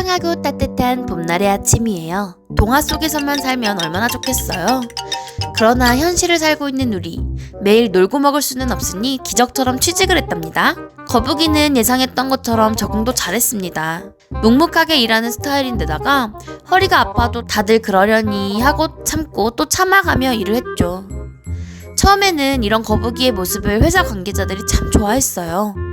화창하고 따뜻한 봄날의 아침이에요. 동화 속에서만 살면 얼마나 좋겠어요. 그러나 현실을 살고 있는 우리 매일 놀고 먹을 수는 없으니 기적처럼 취직을 했답니다. 거북이는 예상했던 것처럼 적응도 잘했습니다. 묵묵하게 일하는 스타일인데다가 허리가 아파도 다들 그러려니 하고 참고 또 참아가며 일을 했죠. 처음에는 이런 거북이의 모습을 회사 관계자들이 참 좋아했어요.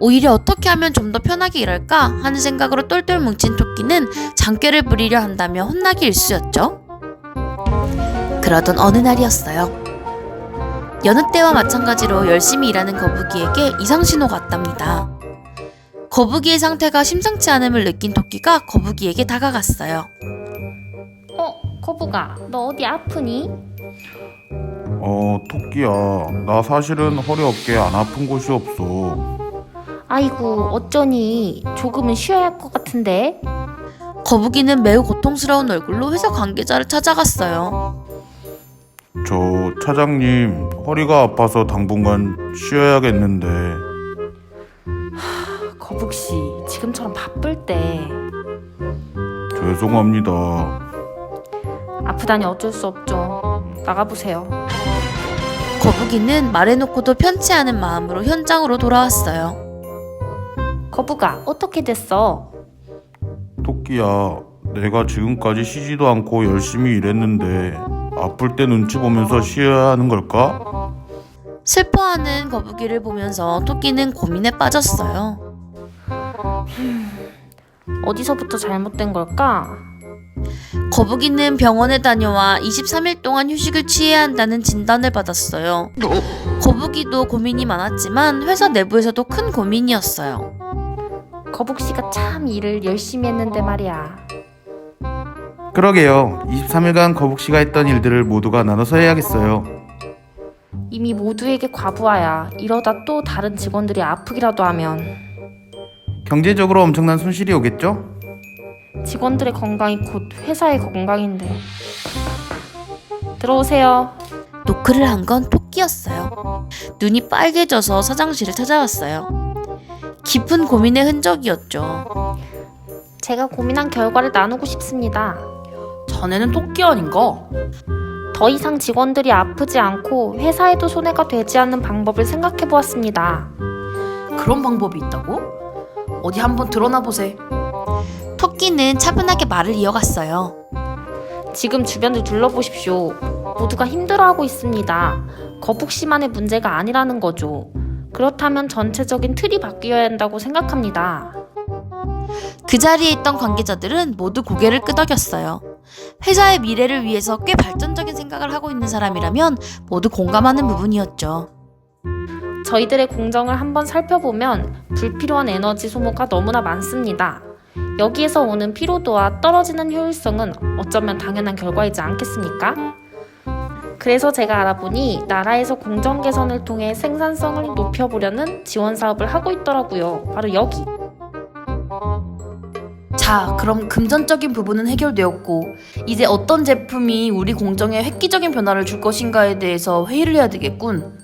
오히려 어떻게 하면 좀 더 편하게 일할까 하는 생각으로 똘똘 뭉친 토끼는 장꾀를 부리려 한다며 혼나기 일쑤였죠. 그러던 어느 날이었어요. 여느 때와 마찬가지로 열심히 일하는 거북이에게 이상 신호가 왔답니다. 거북이의 상태가 심상치 않음을 느낀 토끼가 거북이에게 다가갔어요. 어, 거북아, 너 어디 아프니? 어, 토끼야. 나 사실은 허리 어깨 안 아픈 곳이 없어. 아이고, 어쩌니? 조금은 쉬어야 할 것 같은데. 거북이는 매우 고통스러운 얼굴로 회사 관계자를 찾아갔어요. 저 차장님, 허리가 아파서 당분간 쉬어야겠는데. 거북 씨, 지금처럼 바쁠 때 죄송합니다. 아프다니 어쩔 수 없죠. 나가 보세요. 거북이는 말해놓고도 편치 않은 마음으로 현장으로 돌아왔어요. 거북아, 어떻게 됐어? 토끼야, 내가 지금까지 쉬지도 않고 열심히 일했는데 아플 때 눈치 보면서 쉬어야 하는 걸까? 슬퍼하는 거북이를 보면서 토끼는 고민에 빠졌어요. 어디서부터 잘못된 걸까? 거북이는 병원에 다녀와 23일 동안 휴식을 취해야 한다는 진단을 받았어요. 거북이도 고민이 많았지만 회사 내부에서도 큰 고민이었어요. 거북 씨가 참 일을 열심히 했는데 말이야. 그러게요. 23일간 거북 씨가 했던 일들을 모두가 나눠서 해야겠어요. 이미 모두에게 과부하야. 이러다 또 다른 직원들이 아프기라도 하면 경제적으로 엄청난 손실이 오겠죠? 직원들의 건강이 곧 회사의 건강인데. 들어오세요. 노크를 한 건 토끼였어요. 눈이 빨개져서 사장실을 찾아왔어요. 깊은 고민의 흔적이었죠. 제가 고민한 결과를 나누고 싶습니다. 자네는 토끼 아닌가? 더 이상 직원들이 아프지 않고 회사에도 손해가 되지 않는 방법을 생각해 보았습니다. 그런 방법이 있다고? 어디 한번 드러나 보세. 토끼는 차분하게 말을 이어갔어요. 지금 주변을 둘러보십시오. 모두가 힘들어하고 있습니다. 거북 씨만의 문제가 아니라는 거죠. 그렇다면 전체적인 틀이 바뀌어야 한다고 생각합니다. 그 자리에 있던 관계자들은 모두 고개를 끄덕였어요. 회사의 미래를 위해서 꽤 발전적인 생각을 하고 있는 사람이라면 모두 공감하는 부분이었죠. 저희들의 공정을 한번 살펴보면 불필요한 에너지 소모가 너무나 많습니다. 여기에서 오는 피로도와 떨어지는 효율성은 어쩌면 당연한 결과이지 않겠습니까? 그래서 제가 알아보니 나라에서 공정 개선을 통해 생산성을 높여보려는 지원 사업을 하고 있더라고요. 바로 여기. 자, 그럼 금전적인 부분은 해결되었고, 이제 어떤 제품이 우리 공정에 획기적인 변화를 줄 것인가에 대해서 회의를 해야 되겠군.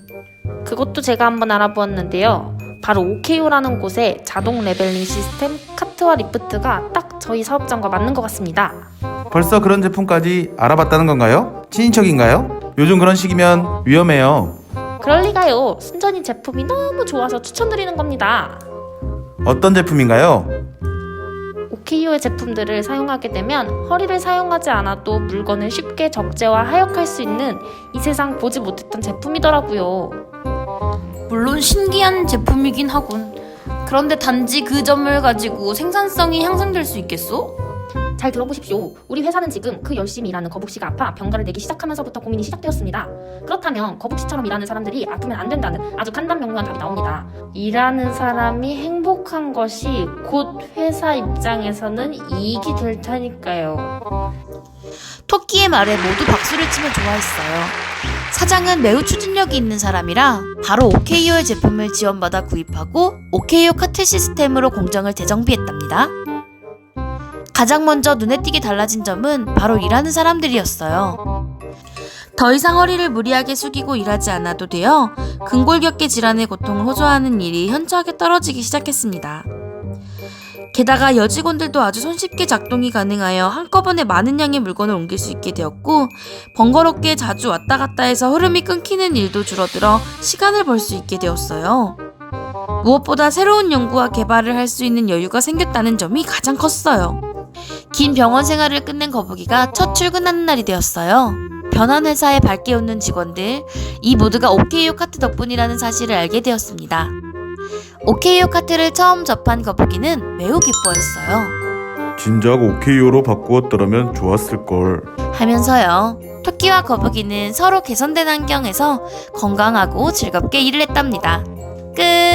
그것도 제가 한번 알아보았는데요. 바로 OKO라는 곳에 자동 레벨링 시스템 카트와 리프트가 딱 저희 사업장과 맞는 것 같습니다. 벌써 그런 제품까지 알아봤다는 건가요? 친인척인가요? 요즘 그런 시기면 위험해요. 그럴 리가요. 순전히 제품이 너무 좋아서 추천드리는 겁니다. 어떤 제품인가요? OKO의 제품들을 사용하게 되면 허리를 사용하지 않아도 물건을 쉽게 적재와 하역할 수 있는 이 세상 보지 못했던 제품이더라고요. 물론 신기한 제품이긴 하군. 그런데 단지 그 점을 가지고 생산성이 향상될 수 있겠소? 잘 들어보십시오. 우리 회사는 지금 그 열심히 일하는 거북씨가 아파 병가를 내기 시작하면서부터 고민이 시작되었습니다. 그렇다면 거북씨처럼 일하는 사람들이 아프면 안 된다는 아주 간단명료한 답이 나옵니다. 일하는 사람이 행복한 것이 곧 회사 입장에서는 이익이 될 테니까요. 토끼의 말에 모두 박수를 치며 좋아했어요. 사장은 매우 추진력이 있는 사람이라 바로 OKO의 제품을 지원받아 구입하고 OKO 카트 시스템으로 공정을 재정비했답니다. 가장 먼저 눈에 띄게 달라진 점은 바로 일하는 사람들이었어요. 더 이상 허리를 무리하게 숙이고 일하지 않아도 되어 근골격계 질환의 고통을 호소하는 일이 현저하게 떨어지기 시작했습니다. 게다가 여직원들도 아주 손쉽게 작동이 가능하여 한꺼번에 많은 양의 물건을 옮길 수 있게 되었고 번거롭게 자주 왔다 갔다 해서 흐름이 끊기는 일도 줄어들어 시간을 벌 수 있게 되었어요. 무엇보다 새로운 연구와 개발을 할 수 있는 여유가 생겼다는 점이 가장 컸어요. 긴 병원 생활을 끝낸 거북이가 첫 출근하는 날이 되었어요. 변한 회사에 밝게 웃는 직원들, 이 모두가 오케이오 카트 덕분이라는 사실을 알게 되었습니다. 오케이오 카트를 처음 접한 거북이는 매우 기뻐했어요. 진작 오케이오로 바꾸었더라면 좋았을걸. 하면서요. 토끼와 거북이는 서로 개선된 환경에서 건강하고 즐겁게 일을 했답니다. 끝!